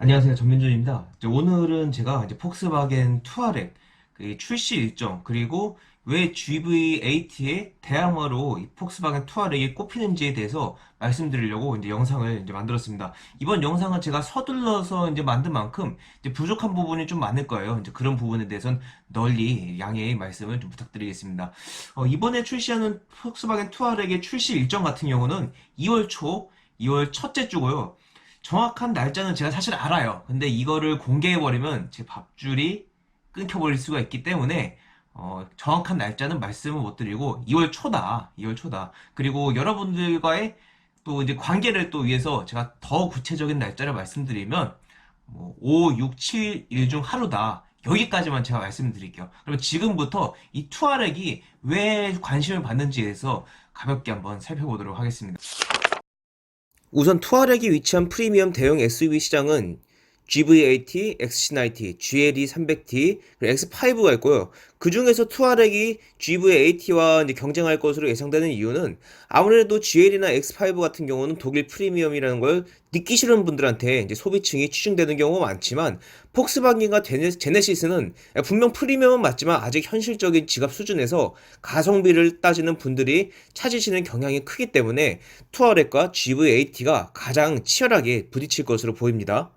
안녕하세요. 전민준입니다. 오늘은 제가 이제 폭스바겐 투아렉 그 출시 일정 그리고 왜 GV80의 대항마로 이 폭스바겐 투아렉이 꼽히는지에 대해서 말씀드리려고 이제 영상을 이제 만들었습니다. 이번 영상은 제가 서둘러서 이제 만든 만큼 이제 부족한 부분이 좀 많을 거예요. 이제 그런 부분에 대해서는 널리 양해의 말씀을 좀 부탁드리겠습니다. 어, 이번에 출시하는 폭스바겐 투아렉의 출시 일정 같은 경우는 2월 초, 2월 첫째 주고요. 정확한 날짜는 제가 사실 알아요. 근데 이거를 공개해버리면 제 밥줄이 끊겨버릴 수가 있기 때문에 어, 정확한 날짜는 말씀을 못 드리고 2월 초다. 2월 초다. 그리고 여러분들과의 또 이제 관계를 또 위해서 제가 더 구체적인 날짜를 말씀드리면 뭐 5, 6, 7일 중 하루다. 여기까지만 제가 말씀드릴게요. 그러면 지금부터 이 투아렉이 왜 관심을 받는지에 대해서 가볍게 한번 살펴보도록 하겠습니다. 우선 투아렉이 위치한 프리미엄 대형 SUV 시장은 GV80, XC90, GLE 300T, 그리고 X5가 있고요. 그 중에서 투아렉이 GV80와 이제 경쟁할 것으로 예상되는 이유는 아무래도 GL이나 X5 같은 경우는 독일 프리미엄이라는 걸 느끼시는 분들한테 이제 소비층이 치중되는 경우가 많지만 폭스바겐과 제네, 제네시스는 분명 프리미엄은 맞지만 아직 현실적인 지갑 수준에서 가성비를 따지는 분들이 찾으시는 경향이 크기 때문에 투아렉과 GV80가 가장 치열하게 부딪힐 것으로 보입니다.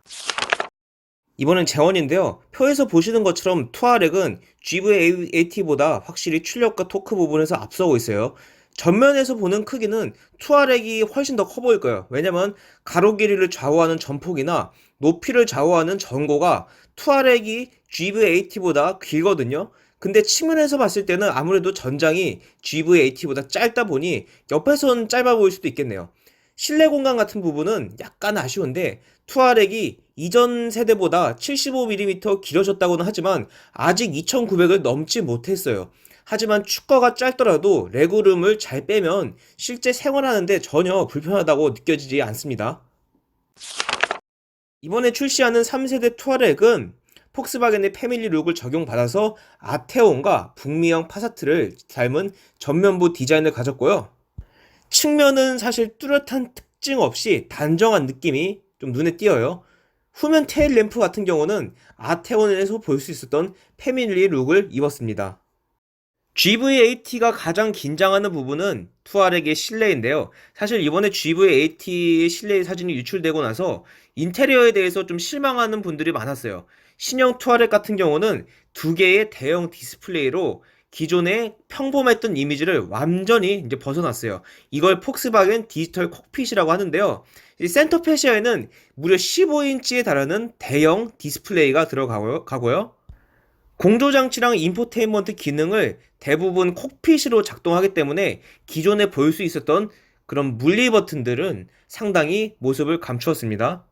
이번엔 재원인데요. 표에서 보시는 것처럼 투아렉은 GV80보다 확실히 출력과 토크 부분에서 앞서고 있어요. 전면에서 보는 크기는 투아렉이 훨씬 더 커 보일 거예요. 왜냐면 가로 길이를 좌우하는 전폭이나 높이를 좌우하는 전고가 투아렉이 GV80보다 길거든요. 근데 측면에서 봤을 때는 아무래도 전장이 GV80보다 짧다 보니 옆에서는 짧아 보일 수도 있겠네요. 실내 공간 같은 부분은 약간 아쉬운데 투아렉이 이전 세대보다 75mm 길어졌다고는 하지만 아직 2900을 넘지 못했어요. 하지만 축거가 짧더라도 레그룸을 잘 빼면 실제 생활하는데 전혀 불편하다고 느껴지지 않습니다. 이번에 출시하는 3세대 투아렉은 폭스바겐의 패밀리 룩을 적용받아서 아테온과 북미형 파사트를 닮은 전면부 디자인을 가졌고요. 측면은 사실 뚜렷한 특징 없이 단정한 느낌이 좀 눈에 띄어요. 후면 테일 램프 같은 경우는 아테온에서 볼 수 있었던 패밀리 룩을 입었습니다. GV80가 가장 긴장하는 부분은 투아렉의 실내인데요. 사실 이번에 GV80의 실내 사진이 유출되고 나서 인테리어에 대해서 좀 실망하는 분들이 많았어요. 신형 투아렉 같은 경우는 두 개의 대형 디스플레이로 기존의 평범했던 이미지를 완전히 이제 벗어났어요. 이걸 폭스바겐 디지털 콕핏이라고 하는데요. 이 센터 페시아에는 무려 15인치에 달하는 대형 디스플레이가 들어가고요. 공조장치랑 인포테인먼트 기능을 대부분 콕핏으로 작동하기 때문에 기존에 볼 수 있었던 그런 물리 버튼들은 상당히 모습을 감추었습니다.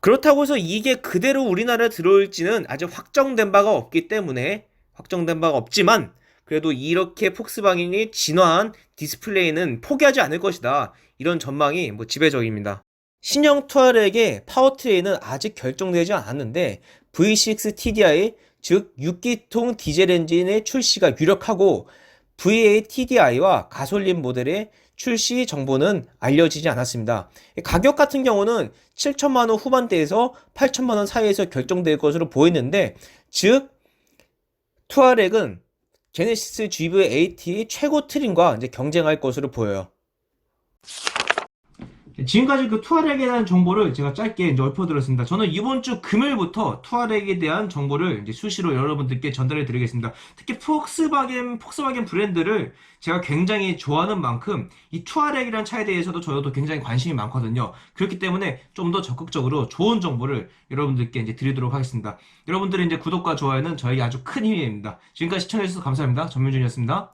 그렇다고 해서 이게 그대로 우리나라에 들어올지는 아직 확정된 바가 없기 때문에 확정된 바가 없지만 그래도 이렇게 폭스바겐이 진화한 디스플레이는 포기하지 않을 것이다. 이런 전망이 뭐 지배적입니다. 신형 투아렉의 파워트레인은 아직 결정되지 않았는데 V6 TDI 즉 6기통 디젤 엔진의 출시가 유력하고 V8 TDI와 가솔린 모델의 출시 정보는 알려지지 않았습니다. 가격 같은 경우는 7천만 원 후반대에서 8천만 원 사이에서 결정될 것으로 보이는데 즉 투아렉은 제네시스 GV80 최고 트림과 이제 경쟁할 것으로 보여요. 지금까지 그 투아렉에 대한 정보를 제가 짧게 이제 읊어드렸습니다. 저는 이번 주 금요일부터 투아렉에 대한 정보를 이제 수시로 여러분들께 전달해 드리겠습니다. 특히 폭스바겐, 폭스바겐 브랜드를 제가 굉장히 좋아하는 만큼 이 투아렉이라는 차에 대해서도 저도 굉장히 관심이 많거든요. 그렇기 때문에 좀 더 적극적으로 좋은 정보를 여러분들께 이제 드리도록 하겠습니다. 여러분들의 이제 구독과 좋아요는 저에게 아주 큰 힘이 됩니다. 지금까지 시청해주셔서 감사합니다. 전민준이었습니다.